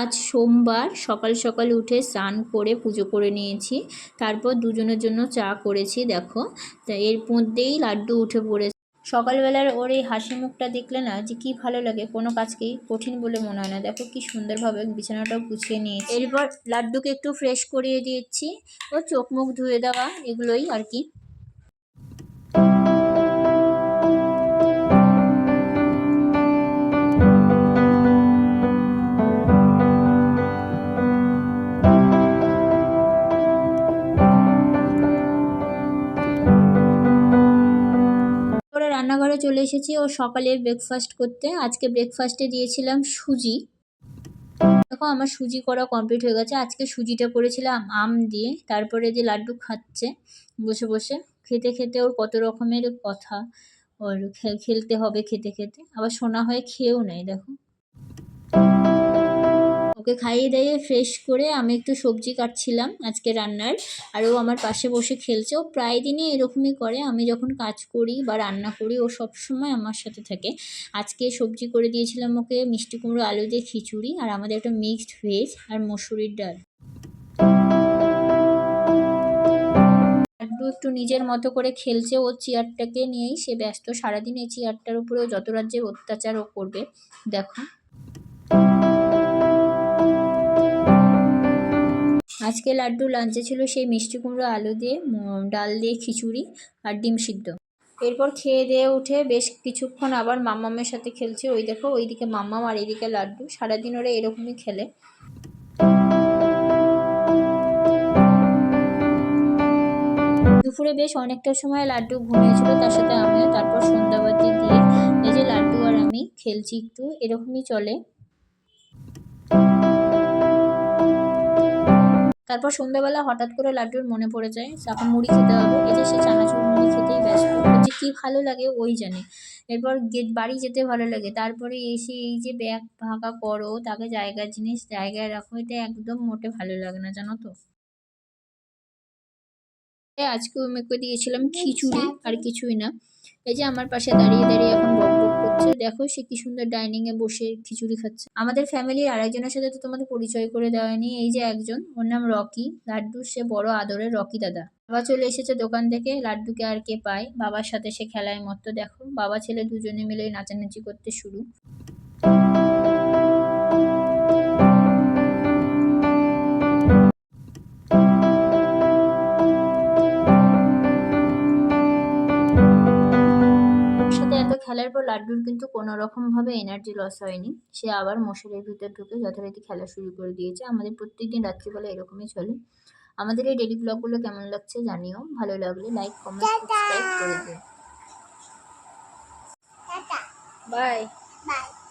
আজ সোমবার সকাল সকাল উঠে স্নান করে পুজো করে নিয়েছি। তারপর দুজনের জন্য চা করেছি, দেখো। তা এর মধ্যেই লাড্ডু উঠে পড়েছে। সকালবেলার ওর এই হাসি মুখটা দেখলে না যে কি ভালো লাগে, কোনো কাজকেই কঠিন বলে মনে হয় না। দেখো কি সুন্দরভাবে বিছানাটাও গুছিয়ে নিয়েছি। এরপর লাড্ডুকে একটু ফ্রেশ করিয়ে দিয়েছি। ও চোখ মুখ ধুয়ে দেওয়া, এগুলোই আর কি। রান্নাঘরে চলে এসেছি ও সকালে ব্রেকফাস্ট করতে। আজকে ব্রেকফাস্টে দিয়েছিলাম সুজি। দেখো আমার সুজি করা কমপ্লিট হয়ে গেছে। আজকে সুজিটা করেছিলাম আম দিয়ে, তারপরে যে লাড্ডু খাচ্ছে বসে বসে। খেতে খেতে ওর কত রকমের কথা। ওর খেলতে হবে খেতে খেতে। আবার সোনা হয়ে খেয়েও নেয় দেখো। ওকে খাইয়ে দাইয়ে ফ্রেশ করে আমি একটু সবজি কাটছিলাম আজকে রান্নার। আর ও আমার পাশে বসে খেলছে। ও প্রায় দিনই এরকমই করে। আমি যখন কাজ করি বা রান্না করি, ও সব সময় আমার সাথে থাকে। আজকে সবজি করে দিয়েছিলাম ওকে মিষ্টি কুমড়ো, আলু দিয়ে খিচুড়ি আর আমাদের একটা মিক্সড ভেজ আর মসুরির ডাল। একটু নিজের মতো করে খেলছে ও চেয়ারটাকে নিয়েই। সে ব্যস্ত। সারাদিন এই চেয়ারটার উপরে যত রাজ্যের অত্যাচার ও করবে, দেখো। আজকে লাড্ডু লাঞ্চে ছিল সেই মিষ্টি কুমড়ো, আলু দিয়ে ডাল দিয়ে খিচুড়ি আর ডিম সিদ্ধ। এরপর খেয়ে দিয়ে উঠে বেশ কিছুক্ষণ আবার মাম্মামের সাথে খেলছে। ওই দেখো, ওইদিকে মাম্মাম আর এইদিকে লাড্ডু। সারাদিন ওরা এরকমই খেলে। দুপুরে বেশ অনেকটা সময় লাড্ডু ঘুমিয়েছিল, তার সাথে আমিও। তারপর সন্ধ্যাবাতি দিয়ে এই যে লাড্ডু আর আমি খেলছি একটু, এরকমই চলে। তারপর সন্ধ্যাবেলা হঠাৎ করে লাড্ডুর মনে পড়ে যায় এখন মুড়ি খেতে হবে। এই যে সে চানাচুর মুড়ি খেতেই ব্যস্ত। যে কী ভালো লাগে ওই জানে। এরপর গেট, বাড়ি যেতে ভালো লাগে। তারপরে এসে এই যে ব্যাগ ফাঁকা করো, তাকে জায়গার জিনিস জায়গায় রাখো, এটা একদম মোটে ভালো লাগে না, জানো তো? আজকে মেয়েকে দিয়েছিলাম? খিচুড়ি, আর কিছুই না। এই যে আমার পাশে দাঁড়িয়ে দাঁড়িয়ে এখন দেখো সে কি সুন্দর ডাইনিং এ বসে খিচুড়ি খাচ্ছে। আমাদের ফ্যামিলির আরেকজনের সাথে তো তোমাদের পরিচয় করে দেওয়া হয়নি, এই যে একজন, ওর নাম রকি। লাড্ডু সে বড় আদরের রকি দাদা। বাবা চলে এসেছে দোকান থেকে, লাড্ডুকে আর কে পায়? বাবার সাথে সে খেলায় মত্ত। দেখো, বাবা ছেলে দুজনে মিলে নাচানাচি করতে শুরু। খেলার পর লাড্ডুর কিন্তু কোনো রকমভাবে এনার্জি লস হয়নি। সে আবার মশারির ভিতর ঢুকে যথারীতি খেলা শুরু করে দিয়েছে। আমাদের প্রত্যেকদিন রাত্রিবেলা এরকমই চলে। আমাদের এই ডেলি ব্লগগুলো কেমন লাগছে জানিও। ভালো লাগলে লাইক কমেন্ট সাবস্ক্রাইব করে দিও। Bye Bye.